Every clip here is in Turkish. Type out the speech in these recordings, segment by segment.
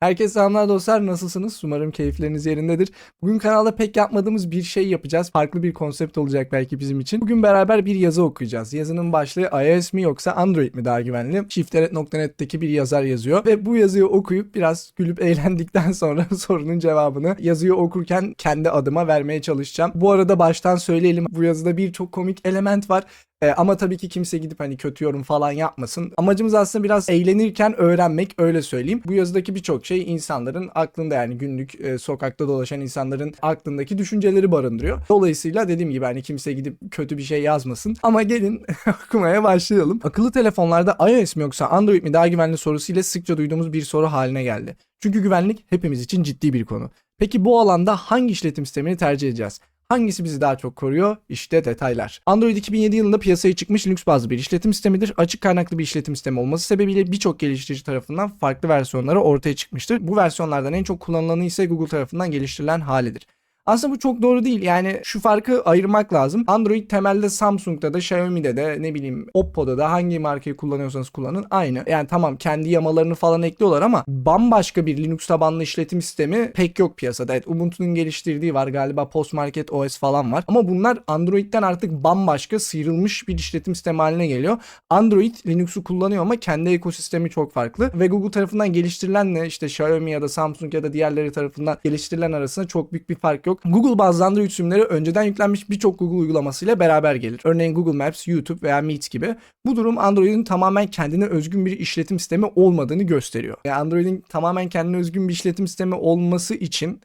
Herkese selamlar dostlar nasılsınız? Umarım keyifleriniz yerindedir. Bugün kanalda pek yapmadığımız bir şey yapacağız. Farklı bir konsept olacak belki bizim için. Bugün beraber bir yazı okuyacağız. Yazının başlığı iOS mi yoksa Android mi daha güvenli? Shifteret.net'teki bir yazar yazıyor. Ve bu yazıyı okuyup biraz gülüp eğlendikten sonra sorunun cevabını yazıyı okurken kendi adıma vermeye çalışacağım. Bu arada baştan söyleyelim bu yazıda birçok komik element var. E, ama tabii ki kimse gidip hani kötü yorum falan yapmasın. Amacımız aslında biraz eğlenirken öğrenmek öyle söyleyeyim. Bu yazıdaki birçok şey insanların aklında yani günlük e, sokakta dolaşan insanların aklındaki düşünceleri barındırıyor. Dolayısıyla dediğim gibi hani kimse gidip kötü bir şey yazmasın. Ama gelin okumaya başlayalım. Akıllı telefonlarda iOS mi yoksa Android mi daha güvenli sorusuyla sıkça duyduğumuz bir soru haline geldi. Çünkü güvenlik hepimiz için ciddi bir konu. Peki bu alanda hangi işletim sistemini tercih edeceğiz? Hangisi bizi daha çok koruyor? İşte detaylar. Android 2007 yılında piyasaya çıkmış Linux bazlı bir işletim sistemidir. Açık kaynaklı bir işletim sistemi olması sebebiyle birçok geliştirici tarafından farklı versiyonları ortaya çıkmıştır. Bu versiyonlardan en çok kullanılanı ise Google tarafından geliştirilen halidir. Aslında bu çok doğru değil. Yani şu farkı ayırmak lazım. Android temelde Samsung'da da Xiaomi'de de ne bileyim Oppo'da da hangi markayı kullanıyorsanız kullanın aynı. Yani tamam kendi yamalarını falan ekliyorlar ama bambaşka bir Linux tabanlı işletim sistemi pek yok piyasada. Evet Ubuntu'nun geliştirdiği var galiba Postmarket OS falan var. Ama bunlar Android'den artık bambaşka sıyrılmış bir işletim sistemi haline geliyor. Android Linux'u kullanıyor ama kendi ekosistemi çok farklı ve Google tarafından geliştirilenle işte Xiaomi ya da Samsung ya da diğerleri tarafından geliştirilen arasında çok büyük bir fark yok. Google bazlı Android sürümleri önceden yüklenmiş birçok Google uygulamasıyla beraber gelir. Örneğin Google Maps, YouTube veya Meet gibi. Bu durum Android'in tamamen kendine özgün bir işletim sistemi olmadığını gösteriyor. Yani Android'in tamamen kendine özgün bir işletim sistemi olması için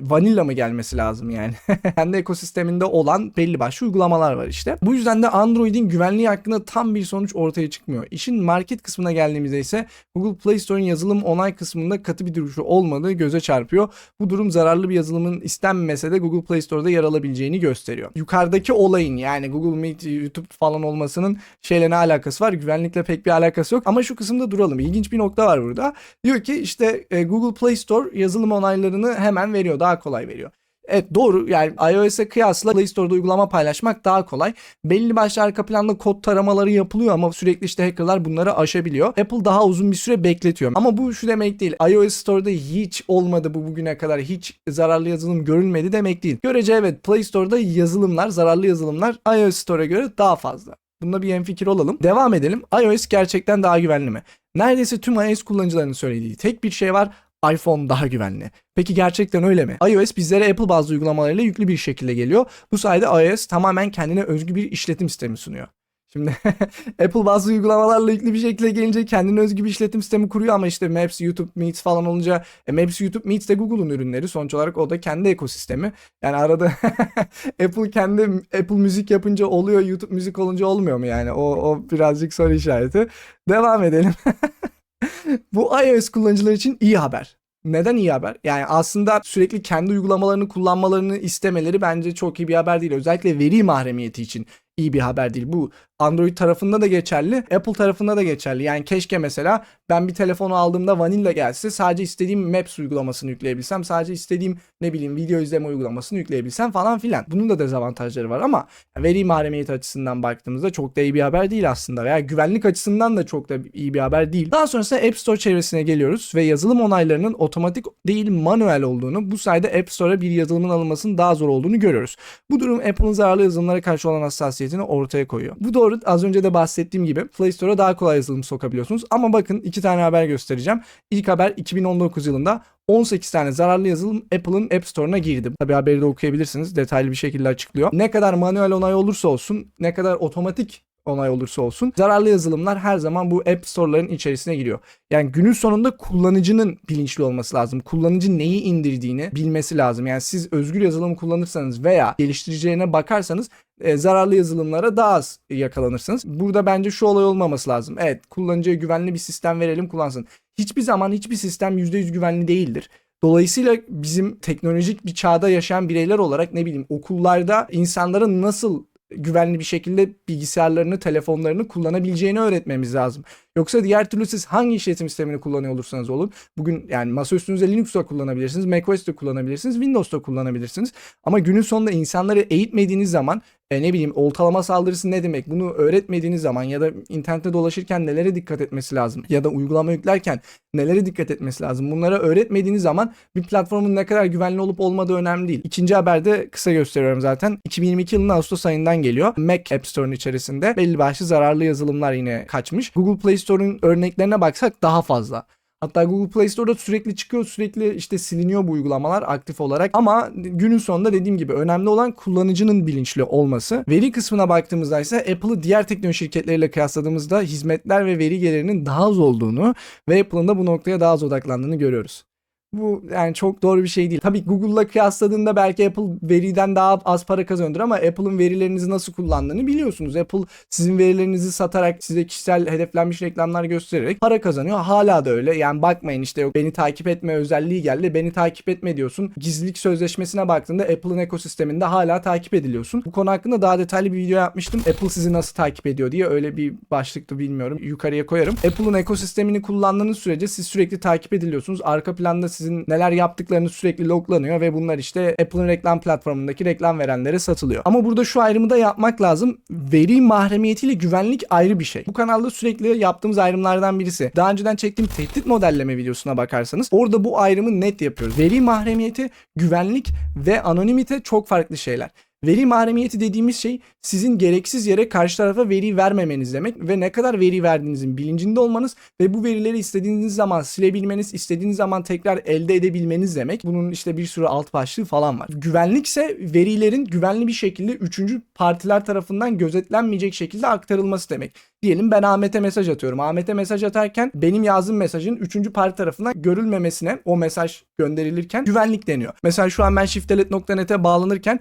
vanilla mı gelmesi lazım yani? Kendi ekosisteminde olan belli başlı uygulamalar var işte. Bu yüzden de Android'in güvenliği hakkında tam bir sonuç ortaya çıkmıyor. İşin market kısmına geldiğimizde ise Google Play Store'un yazılım onay kısmında katı bir duruşu olmadığı göze çarpıyor. Bu durum zararlı bir yazılımın istenmese de Google Play Store'da yer alabileceğini gösteriyor. Yukarıdaki olayın yani Google Meet, YouTube falan olmasının şeyle ne alakası var? Güvenlikle pek bir alakası yok. Ama şu kısımda duralım. İlginç bir nokta var burada. Diyor ki işte e, Google Play Store yazılım onaylarını hemen veriyor. Daha kolay veriyor. Evet doğru yani iOS'e kıyasla Play Store'da uygulama paylaşmak daha kolay. Belli başlı arka planda kod taramaları yapılıyor ama sürekli işte hackerlar bunları aşabiliyor. Apple daha uzun bir süre bekletiyor. Ama bu şu demek değil. iOS Store'da hiç olmadı bu bugüne kadar hiç zararlı yazılım görülmedi demek değil. Görece evet Play Store'da yazılımlar, zararlı yazılımlar iOS Store'a göre daha fazla. Bunda bir hemfikir olalım. Devam edelim. iOS gerçekten daha güvenli mi? Neredeyse tüm iOS kullanıcılarının söylediği tek bir şey var iPhone daha güvenli. Peki gerçekten öyle mi? iOS bizlere Apple bazlı uygulamalarıyla yüklü bir şekilde geliyor. Bu sayede iOS tamamen kendine özgü bir işletim sistemi sunuyor. Şimdi Apple bazı uygulamalarla yüklü bir şekilde gelince kendine özgü bir işletim sistemi kuruyor ama işte Maps, YouTube, Meet falan olunca e, Maps, YouTube, Meet de Google'un ürünleri. Sonuç olarak o da kendi ekosistemi. Yani arada Apple kendi Apple müzik yapınca oluyor, YouTube müzik olunca olmuyor mu yani? O, o birazcık soru işareti. Devam edelim. Bu iOS kullanıcılar için iyi haber. Neden iyi haber? Yani aslında sürekli kendi uygulamalarını kullanmalarını istemeleri bence çok iyi bir haber değil. Özellikle veri mahremiyeti için iyi bir haber değil. Bu Android tarafında da geçerli, Apple tarafında da geçerli. Yani keşke mesela ben bir telefonu aldığımda Vanilla gelse sadece istediğim Maps uygulamasını yükleyebilsem, sadece istediğim ne bileyim video izleme uygulamasını yükleyebilsem falan filan. Bunun da dezavantajları var ama veri mahremiyeti açısından baktığımızda çok da iyi bir haber değil aslında veya güvenlik açısından da çok da iyi bir haber değil. Daha sonrasında App Store çevresine geliyoruz ve yazılım onaylarının otomatik değil manuel olduğunu, bu sayede App Store'a bir yazılımın alınmasının daha zor olduğunu görüyoruz. Bu durum Apple'ın zararlı yazılımlara karşı olan hassasiyetini ortaya koyuyor. Bu doğru az önce de bahsettiğim gibi Play Store'a daha kolay yazılım sokabiliyorsunuz. Ama bakın iki tane haber göstereceğim. İlk haber 2019 yılında 18 tane zararlı yazılım Apple'ın App Store'una girdi. Tabi haberi de okuyabilirsiniz. Detaylı bir şekilde açıklıyor. Ne kadar manuel onay olursa olsun, ne kadar otomatik onay olursa olsun zararlı yazılımlar her zaman bu app store'ların içerisine giriyor. Yani günün sonunda kullanıcının bilinçli olması lazım. Kullanıcı neyi indirdiğini bilmesi lazım. Yani siz özgür yazılım kullanırsanız veya geliştiricilerine bakarsanız e, zararlı yazılımlara daha az yakalanırsınız. Burada bence şu olay olmaması lazım. Evet kullanıcıya güvenli bir sistem verelim kullansın. Hiçbir zaman hiçbir sistem %100 güvenli değildir. Dolayısıyla bizim teknolojik bir çağda yaşayan bireyler olarak ne bileyim okullarda insanların nasıl güvenli bir şekilde bilgisayarlarını, telefonlarını kullanabileceğini öğretmemiz lazım. Yoksa diğer türlü siz hangi işletim sistemini kullanıyor olursanız olun. Bugün yani masa üstünüzde kullanabilirsiniz, macOS'ta kullanabilirsiniz, Windows'ta kullanabilirsiniz. Ama günün sonunda insanları eğitmediğiniz zaman e, ne bileyim oltalama saldırısı ne demek bunu öğretmediğiniz zaman ya da internette dolaşırken nelere dikkat etmesi lazım ya da uygulama yüklerken nelere dikkat etmesi lazım bunları öğretmediğiniz zaman bir platformun ne kadar güvenli olup olmadığı önemli değil. İkinci haberde kısa gösteriyorum zaten. 2022 yılının Ağustos ayından geliyor. Mac App Store'un içerisinde belli başlı zararlı yazılımlar yine kaçmış. Google Play Store'un örneklerine baksak daha fazla. Hatta Google Play Store'da sürekli çıkıyor, sürekli işte siliniyor bu uygulamalar aktif olarak. Ama günün sonunda dediğim gibi önemli olan kullanıcının bilinçli olması. Veri kısmına baktığımızda ise Apple'ı diğer teknoloji şirketleriyle kıyasladığımızda hizmetler ve veri gelirinin daha az olduğunu ve Apple'ın da bu noktaya daha az odaklandığını görüyoruz. Bu yani çok doğru bir şey değil. Tabii Google'la kıyasladığında belki Apple veriden daha az para kazanıyordur ama Apple'ın verilerinizi nasıl kullandığını biliyorsunuz. Apple sizin verilerinizi satarak size kişisel hedeflenmiş reklamlar göstererek para kazanıyor. Hala da öyle. Yani bakmayın işte yok beni takip etme özelliği geldi. Beni takip etme diyorsun. Gizlilik sözleşmesine baktığında Apple'ın ekosisteminde hala takip ediliyorsun. Bu konu hakkında daha detaylı bir video yapmıştım. Apple sizi nasıl takip ediyor diye öyle bir başlıktı bilmiyorum. Yukarıya koyarım. Apple'ın ekosistemini kullandığınız sürece siz sürekli takip ediliyorsunuz. Arka planda sizin neler yaptıklarını sürekli loglanıyor ve bunlar işte Apple'ın reklam platformundaki reklam verenlere satılıyor. Ama burada şu ayrımı da yapmak lazım. Veri mahremiyetiyle güvenlik ayrı bir şey. Bu kanalda sürekli yaptığımız ayrımlardan birisi. Daha önceden çektiğim tehdit modelleme videosuna bakarsanız orada bu ayrımı net yapıyoruz. Veri mahremiyeti, güvenlik ve anonimite çok farklı şeyler. Veri mahremiyeti dediğimiz şey sizin gereksiz yere karşı tarafa veri vermemeniz demek ve ne kadar veri verdiğinizin bilincinde olmanız ve bu verileri istediğiniz zaman silebilmeniz, istediğiniz zaman tekrar elde edebilmeniz demek. Bunun işte bir sürü alt başlığı falan var. Güvenlik ise verilerin güvenli bir şekilde üçüncü partiler tarafından gözetlenmeyecek şekilde aktarılması demek. Diyelim ben Ahmet'e mesaj atıyorum. Ahmet'e mesaj atarken benim yazdığım mesajın üçüncü parti tarafından görülmemesine o mesaj gönderilirken güvenlik deniyor. Mesela şu an ben shiftelet.net'e bağlanırken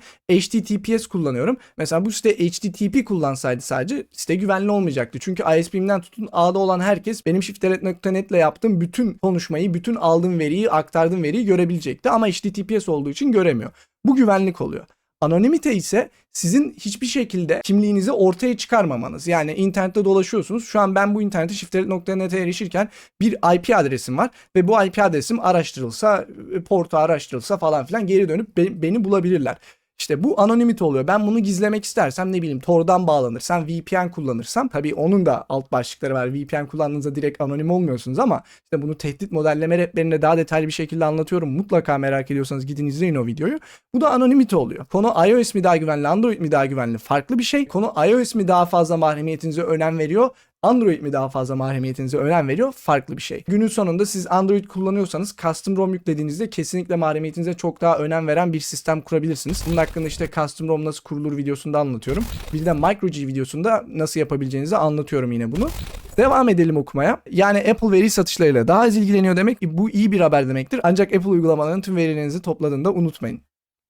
HTTPS kullanıyorum. Mesela bu site HTTP kullansaydı sadece site güvenli olmayacaktı. Çünkü ISP'mden tutun A'da olan herkes benim shiftelet.net ile yaptığım bütün konuşmayı, bütün aldığım veriyi, aktardığım veriyi görebilecekti. Ama HTTPS olduğu için göremiyor. Bu güvenlik oluyor. Anonimite ise sizin hiçbir şekilde kimliğinizi ortaya çıkarmamanız. Yani internette dolaşıyorsunuz. Şu an ben bu internete shifteret.net'e erişirken bir IP adresim var ve bu IP adresim araştırılsa, portu araştırılsa falan filan geri dönüp be- beni bulabilirler. İşte bu anonimite oluyor. Ben bunu gizlemek istersem ne bileyim Tor'dan bağlanırsam, VPN kullanırsam tabii onun da alt başlıkları var. VPN kullandığınızda direkt anonim olmuyorsunuz ama işte bunu tehdit modelleme raplerinde daha detaylı bir şekilde anlatıyorum. Mutlaka merak ediyorsanız gidin izleyin o videoyu. Bu da anonimite oluyor. Konu iOS mi daha güvenli, Android mi daha güvenli farklı bir şey. Konu iOS mi daha fazla mahremiyetinize önem veriyor, Android mi daha fazla mahremiyetinize önem veriyor? Farklı bir şey. Günün sonunda siz Android kullanıyorsanız custom ROM yüklediğinizde kesinlikle mahremiyetinize çok daha önem veren bir sistem kurabilirsiniz. Bunun hakkında işte custom ROM nasıl kurulur videosunda anlatıyorum. Bir de microG videosunda nasıl yapabileceğinizi anlatıyorum yine bunu. Devam edelim okumaya. Yani Apple veri satışlarıyla daha az ilgileniyor demek ki bu iyi bir haber demektir. Ancak Apple uygulamalarının tüm verilerinizi topladığında unutmayın.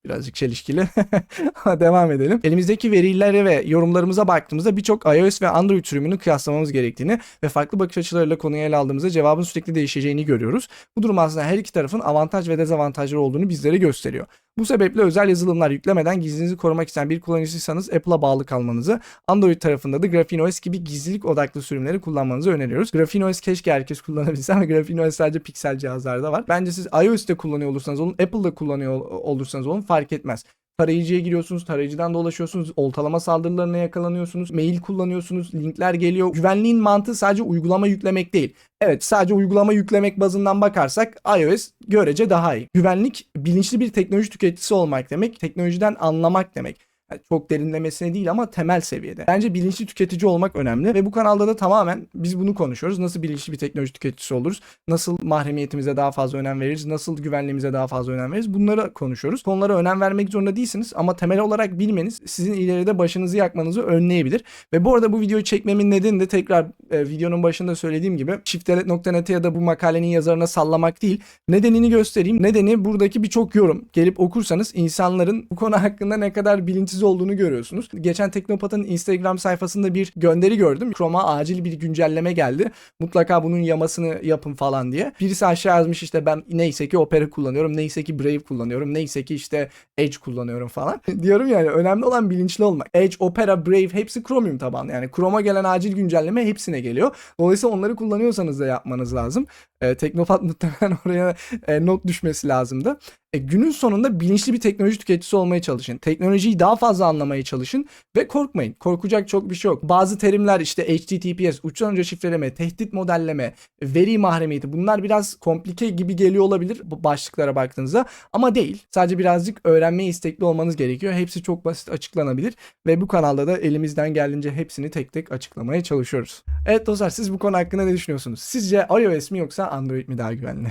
Birazcık çelişkili. Devam edelim. Elimizdeki verilere ve yorumlarımıza baktığımızda birçok iOS ve Android sürümünü kıyaslamamız gerektiğini ve farklı bakış açılarıyla konuyu ele aldığımızda cevabın sürekli değişeceğini görüyoruz. Bu durum aslında her iki tarafın avantaj ve dezavantajları olduğunu bizlere gösteriyor. Bu sebeple özel yazılımlar yüklemeden gizlinizi korumak isteyen bir kullanıcıysanız Apple'a bağlı kalmanızı, Android tarafında da GrapheneOS gibi gizlilik odaklı sürümleri kullanmanızı öneriyoruz. GrapheneOS keşke herkes kullanabilse ama GrapheneOS sadece piksel cihazlarda var. Bence siz iOS'te kullanıyor olursanız olun, Apple'da kullanıyor olursanız olun fark etmez. Tarayıcıya giriyorsunuz, tarayıcıdan dolaşıyorsunuz, oltalama saldırılarına yakalanıyorsunuz, mail kullanıyorsunuz, linkler geliyor. Güvenliğin mantığı sadece uygulama yüklemek değil. Evet sadece uygulama yüklemek bazından bakarsak iOS görece daha iyi. Güvenlik bilinçli bir teknoloji tüketicisi olmak demek, teknolojiden anlamak demek. Yani çok derinlemesine değil ama temel seviyede. Bence bilinçli tüketici olmak önemli ve bu kanalda da tamamen biz bunu konuşuyoruz. Nasıl bilinçli bir teknoloji tüketicisi oluruz? Nasıl mahremiyetimize daha fazla önem veririz? Nasıl güvenliğimize daha fazla önem veririz? Bunları konuşuyoruz. Konulara önem vermek zorunda değilsiniz ama temel olarak bilmeniz sizin ileride başınızı yakmanızı önleyebilir. Ve bu arada bu videoyu çekmemin nedeni de tekrar e, videonun başında söylediğim gibi shiftelet.net'e ya da bu makalenin yazarına sallamak değil. Nedenini göstereyim. Nedeni buradaki birçok yorum. Gelip okursanız insanların bu konu hakkında ne kadar bilinçsiz olduğunu görüyorsunuz. Geçen Teknopat'ın Instagram sayfasında bir gönderi gördüm. Chrome'a acil bir güncelleme geldi. Mutlaka bunun yamasını yapın falan diye. Birisi aşağı yazmış işte ben neyse ki Opera kullanıyorum. Neyse ki Brave kullanıyorum. Neyse ki işte Edge kullanıyorum falan. Diyorum yani önemli olan bilinçli olmak. Edge, Opera, Brave hepsi Chromium tabanlı. Yani Chrome'a gelen acil güncelleme hepsine geliyor. Dolayısıyla onları kullanıyorsanız da yapmanız lazım. E, Teknofat muhtemelen oraya e, not düşmesi lazımdı. E, günün sonunda bilinçli bir teknoloji tüketicisi olmaya çalışın. Teknolojiyi daha fazla anlamaya çalışın ve korkmayın. Korkacak çok bir şey yok. Bazı terimler işte HTTPS, uçtan önce şifreleme, tehdit modelleme, veri mahremiyeti bunlar biraz komplike gibi geliyor olabilir bu başlıklara baktığınızda ama değil. Sadece birazcık öğrenmeye istekli olmanız gerekiyor. Hepsi çok basit açıklanabilir ve bu kanalda da elimizden geldiğince hepsini tek tek açıklamaya çalışıyoruz. Evet dostlar siz bu konu hakkında ne düşünüyorsunuz? Sizce iOS mi yoksa Android mi daha güvenli?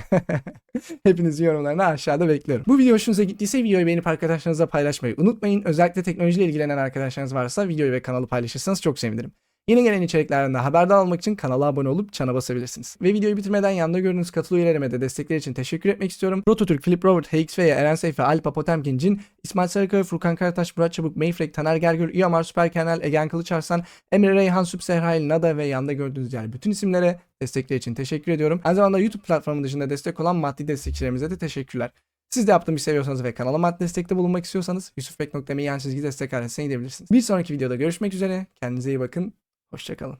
Hepinizin yorumlarını aşağıda bekliyorum. Bu video hoşunuza gittiyse videoyu beğenip arkadaşlarınızla paylaşmayı unutmayın. Özellikle teknolojiyle ilgilenen arkadaşlarınız varsa videoyu ve kanalı paylaşırsanız çok sevinirim. Yeni gelen içeriklerden de haberdar olmak için kanala abone olup çana basabilirsiniz. Ve videoyu bitirmeden yanında gördüğünüz katıl üyelerime de destekler için teşekkür etmek istiyorum. Prototürk, Philip Robert, HXV, Eren Seyfe, Alpa Potemkin, Cin, İsmail Sarıkaya, Furkan Karataş, Murat Çabuk, Mayfrek, Taner Gergür, İyamar, Süper Kenal, Egen Kılıçarslan, Emre Reyhan, Sübsehrail, Nada ve yanda gördüğünüz diğer bütün isimlere destekler için teşekkür ediyorum. Aynı zamanda YouTube platformu dışında destek olan maddi destekçilerimize de teşekkürler. Siz de yaptığımı seviyorsanız ve kanalıma maddi destekte bulunmak istiyorsanız yusufbek.me yan çizgi destek adresine gidebilirsiniz. Bir sonraki videoda görüşmek üzere. Kendinize iyi bakın. Hoşçakalın.